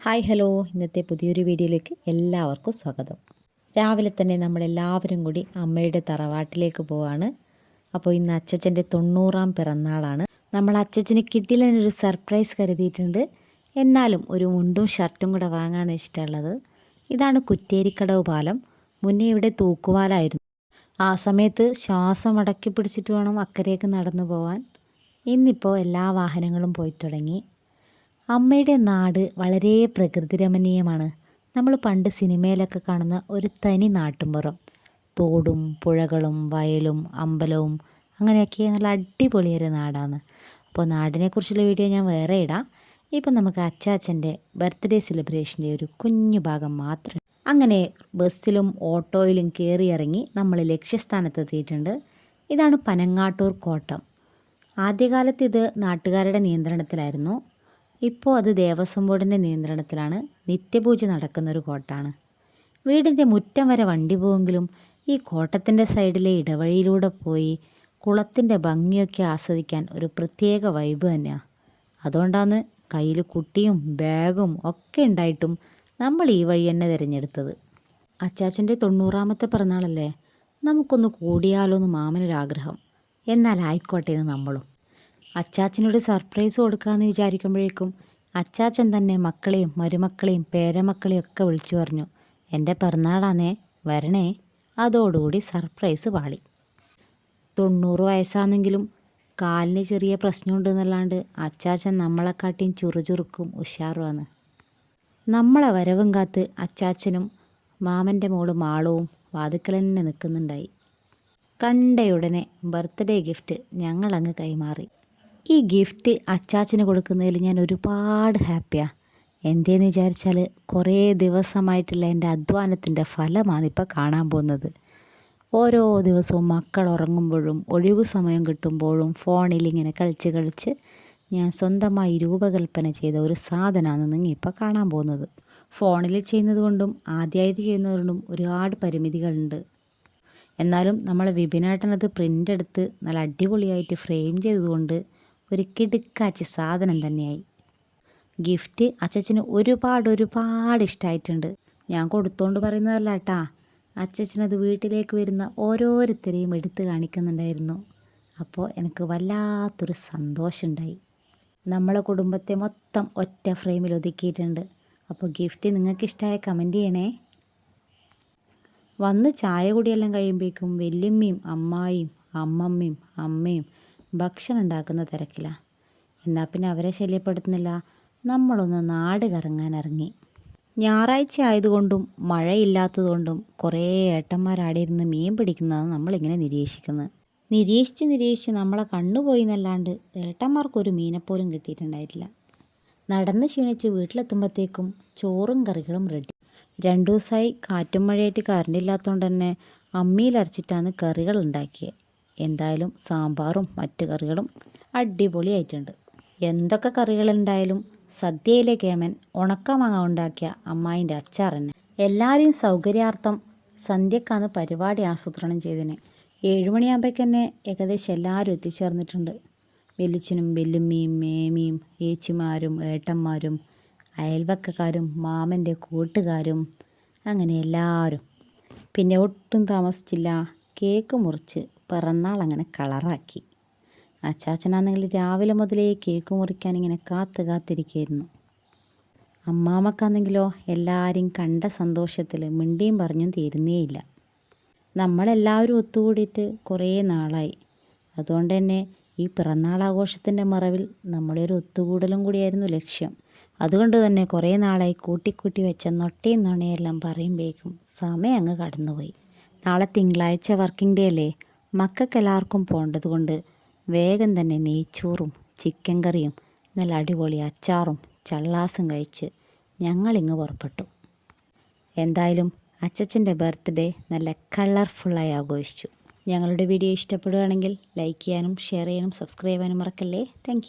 Hi hello. ഇന്നത്തെ പുതിയൊരു വീഡിയോയിലേക്ക് എല്ലാവർക്കും സ്വാഗതം. രാവിലെ തന്നെ നമ്മളെല്ലാവരും കൂടി അമ്മയുടെ തറവാട്ടിലേക്ക് പോവാണ്. അപ്പോൾ ഇന്ന് അച്ചച്ചന്റെ തൊണ്ണൂറാം പിറന്നാളാണ്. നമ്മൾ അച്ചച്ചന് കിട്ടിയില്ലെന്നൊരു സർപ്രൈസ് കരുതിയിട്ടുണ്ട്. എന്നാലും ഒരു മുണ്ടും ഷർട്ടും കൂടെ വാങ്ങാമെന്ന് വെച്ചിട്ടുള്ളത്. ഇതാണ് കുറ്റേരിക്കടവ് പാലം. മുന്നേ ഇവിടെ തൂക്കുപാലായിരുന്നു. ആ സമയത്ത് ശ്വാസം അടക്കി പിടിച്ചിട്ട് വേണം അക്കരയ്ക്ക് നടന്നു പോവാൻ. ഇന്നിപ്പോൾ എല്ലാ വാഹനങ്ങളും പോയി തുടങ്ങി. അമ്മയുടെ നാട് വളരെ പ്രകൃതിരമണീയമാണ്. നമ്മൾ പണ്ട് സിനിമയിലൊക്കെ കാണുന്ന ഒരു തനി നാട്ടുമ്പുറം. തോടും പുഴകളും വയലും അമ്പലവും അങ്ങനെയൊക്കെ നല്ല അടിപൊളിയൊരു നാടാണ്. അപ്പോൾ നാടിനെക്കുറിച്ചുള്ള വീഡിയോ ഞാൻ വേറെ ഇടാം. ഇപ്പം നമുക്ക് അച്ചാച്ചന്റെ ബർത്ത്ഡേ സെലിബ്രേഷന്റെ ഒരു കുഞ്ഞു ഭാഗം മാത്രം. അങ്ങനെ ബസ്സിലും ഓട്ടോയിലും കയറി ഇറങ്ങി നമ്മൾ ലക്ഷ്യസ്ഥാനത്തെത്തിയിട്ടുണ്ട് ഇതാണ് പനങ്ങാട്ടൂർ കോട്ടം. ആദ്യകാലത്ത് ഇത് നാട്ടുകാരുടെ നിയന്ത്രണത്തിലായിരുന്നു. ഇപ്പോൾ അത് ദേവസ്വം ബോർഡിന്റെ നിയന്ത്രണത്തിലാണ്. നിത്യപൂജ നടക്കുന്നൊരു കോട്ടാണ്. വീടിന്റെ മുറ്റം വരെ വണ്ടി പോവെങ്കിലും ഈ കോട്ടത്തിന്റെ സൈഡിലെ ഇടവഴിയിലൂടെ പോയി കുളത്തിന്റെ ഭംഗിയൊക്കെ ആസ്വദിക്കാൻ ഒരു പ്രത്യേക വൈബ് തന്നെയാണ് അതുകൊണ്ടാണ് കയ്യിൽ കുട്ടിയും ബാഗും ഒക്കെ ഉണ്ടായിട്ടും നമ്മൾ ഈ വഴി തന്നെ തിരഞ്ഞെടുത്തത്. അച്ചാച്ചന്റെ തൊണ്ണൂറാമത്തെ പിറന്നാളല്ലേ? നമുക്കൊന്ന് കൂടിയാലോ എന്ന് മാമനൊരാഗ്രഹം. എന്നാൽ ആയിക്കോട്ടെ എന്ന് നമ്മളും. അച്ചാച്ചനോട് സർപ്രൈസ് കൊടുക്കാമെന്ന് വിചാരിക്കുമ്പോഴേക്കും അച്ചാച്ചൻ തന്നെ മക്കളെയും മരുമക്കളെയും പേരമക്കളെയും ഒക്കെ വിളിച്ചു പറഞ്ഞു. എന്റെ പിറന്നാളാന്നേ വരണേ അതോടുകൂടി സർപ്രൈസ് പാളി. തൊണ്ണൂറ് വയസ്സാണെങ്കിലും കാലിന് ചെറിയ പ്രശ്നമുണ്ടെന്നല്ലാണ്ട് അച്ചാച്ചൻ നമ്മളെക്കാട്ടിയും ചുറുചുറുക്കും ഉഷാറുമാണ് നമ്മളെ വരവും കാത്ത് അച്ചാച്ചനും മാമന്റെ മോൾ മാളവും വാതുക്കൽ തന്നെ നിൽക്കുന്നുണ്ടായി. കണ്ടയുടനെ ബർത്ത്ഡേ ഗിഫ്റ്റ് ഞങ്ങളങ്ങ് കൈമാറി. ഈ ഗിഫ്റ്റ് അച്ചാച്ചന് കൊടുക്കുന്നതിൽ ഞാൻ ഒരുപാട് ഹാപ്പിയാണ് എന്തേന്ന് വിചാരിച്ചാൽ കുറേ ദിവസമായിട്ടുള്ള എന്റെ അധ്വാനത്തിന്റെ ഫലമാണ് ഇപ്പോൾ കാണാൻ പോകുന്നത്. ഓരോ ദിവസവും മക്കൾ ഉറങ്ങുമ്പോഴും ഒഴിവു സമയം കിട്ടുമ്പോഴും ഫോണിൽ ഇങ്ങനെ കളിച്ച് കളിച്ച് ഞാൻ സ്വന്തമായി രൂപകൽപ്പന ചെയ്ത ഒരു സാധനമാണ് നിങ്ങൾ ഇപ്പോൾ കാണാൻ പോകുന്നത്. ഫോണിൽ ചെയ്യുന്നത് കൊണ്ടും ആദ്യമായിട്ട് ചെയ്യുന്നതുകൊണ്ടും ഒരുപാട് പരിമിതികളുണ്ട്. എന്നാലും നമ്മൾ വിപിനേട്ടനത് പ്രിന്റ് എടുത്ത് നല്ല അടിപൊളിയായിട്ട് ഫ്രെയിം ചെയ്തതുകൊണ്ട് ഒരു കിടുക്കാച്ച സാധനം തന്നെയായി. ഗിഫ്റ്റ് അച്ചച്ചന് ഒരുപാട് ഒരുപാട് ഇഷ്ടമായിട്ടുണ്ട് ഞാൻ കൊടുത്തോണ്ട് പറയുന്നതല്ല കേട്ടാ അച്ചച്ചനത് വീട്ടിലേക്ക് വരുന്ന ഓരോരുത്തരെയും എടുത്ത് കാണിക്കുന്നുണ്ടായിരുന്നു. അപ്പോൾ എനിക്ക് വല്ലാത്തൊരു സന്തോഷമുണ്ടായി. നമ്മളെ കുടുംബത്തെ മൊത്തം ഒറ്റ ഫ്രെയിമിൽ ഒതുക്കിയിട്ടുണ്ട്. അപ്പോൾ ഗിഫ്റ്റ് നിങ്ങൾക്ക് കമന്റ് ചെയ്യണേ. വന്ന് ചായ കുടിയെല്ലാം കഴിയുമ്പോഴേക്കും വല്യമ്മയും അമ്മായിയും അമ്മമ്മയും അമ്മയും ഭക്ഷണം ഉണ്ടാക്കുന്ന തിരക്കിലാണ് എന്നാൽ പിന്നെ അവരെ ശല്യപ്പെടുത്തുന്നില്ല. നമ്മളൊന്ന് നാട് കറങ്ങാൻ ഇറങ്ങി. ഞായറാഴ്ച ആയതുകൊണ്ടും മഴയില്ലാത്തതുകൊണ്ടും കുറേ ഏട്ടന്മാരാടെ ഇരുന്ന് മീൻ പിടിക്കുന്നതാണ് നമ്മളിങ്ങനെ നിരീക്ഷിക്കുന്നത് നിരീക്ഷിച്ച് നിരീക്ഷിച്ച് നമ്മളെ കണ്ണുപോയി എന്നല്ലാണ്ട് ഏട്ടന്മാർക്കൊരു മീനെപ്പോലും കിട്ടിയിട്ടുണ്ടായിട്ടില്ല. നടന്ന് ക്ഷീണിച്ച് വീട്ടിലെത്തുമ്പോഴത്തേക്കും ചോറും കറികളും റെഡി. രണ്ടു ദിവസമായി കാറ്റും മഴയായിട്ട് കറണ്ടില്ലാത്തതുകൊണ്ട് തന്നെ അമ്മിയിലരച്ചിട്ടാണ് കറികൾ ഉണ്ടാക്കിയത് എന്തായാലും സാമ്പാറും മറ്റു കറികളും അടിപൊളിയായിട്ടുണ്ട്. എന്തൊക്കെ കറികളുണ്ടായാലും സദ്യയിലെ കേമൻ ഉണക്കമാങ്ങ ഉണ്ടാക്കിയ അമ്മായിന്റെ അച്ചാർ തന്നെ എല്ലാവരെയും സൗകര്യാർത്ഥം സന്ധ്യക്കാന്ന് പരിപാടി ആസൂത്രണം ചെയ്തതിന് തന്നെ ഏകദേശം എല്ലാവരും എത്തിച്ചേർന്നിട്ടുണ്ട്. വെല്ലിച്ചനും വെല്ലുമ്മയും മേമിയും ഏച്ചിമാരും ഏട്ടന്മാരും അയൽവക്കക്കാരും മാമന്റെ കൂട്ടുകാരും അങ്ങനെ എല്ലാവരും. പിന്നെ ഒട്ടും താമസിച്ചില്ല. കേക്ക് മുറിച്ച് പിറന്നാൾ അങ്ങനെ കളറാക്കി. അച്ചാച്ചനാണെങ്കിൽ രാവിലെ മുതലേ കേക്ക് മുറിക്കാൻ ഇങ്ങനെ കാത്ത് കാത്തിരിക്കുകയായിരുന്നു അമ്മാമ്മക്കാണെങ്കിലോ എല്ലാവരെയും കണ്ട സന്തോഷത്തിൽ മിണ്ടിയും പറഞ്ഞും തീരുന്നേയില്ല. നമ്മളെല്ലാവരും ഒത്തുകൂടിയിട്ട് കുറേ നാളായി. അതുകൊണ്ട് തന്നെ ഈ പിറന്നാൾ ആഘോഷത്തിന്റെ മറവിൽ നമ്മുടെ ഒരു ഒത്തുകൂടലും കൂടിയായിരുന്നു ലക്ഷ്യം. അതുകൊണ്ട് തന്നെ കുറേ നാളായി കൂട്ടിക്കൂട്ടി വെച്ച നൊട്ടയും നുണയെല്ലാം പറയുമ്പോഴേക്കും സമയം അങ്ങ് കടന്നുപോയി. നാളെ തിങ്കളാഴ്ച വർക്കിംഗ് ഡേ അല്ലേ മക്കൾക്കെല്ലാവർക്കും പോകേണ്ടത് കൊണ്ട് വേഗം തന്നെ നെയ്ച്ചോറും ചിക്കൻ കറിയും നല്ല അടിപൊളി അച്ചാറും ചള്ളാസും കഴിച്ച് ഞങ്ങളിങ്ങ് പുറപ്പെട്ടു. എന്തായാലും അച്ചച്ചന്റെ ബർത്ത്ഡേ നല്ല കളർഫുള്ളായി ആഘോഷിച്ചു. ഞങ്ങളുടെ വീഡിയോ ഇഷ്ടപ്പെടുകയാണെങ്കിൽ ലൈക്ക് ചെയ്യാനും ഷെയർ ചെയ്യാനും സബ്സ്ക്രൈബ് ചെയ്യാനും മറക്കല്ലേ? താങ്ക്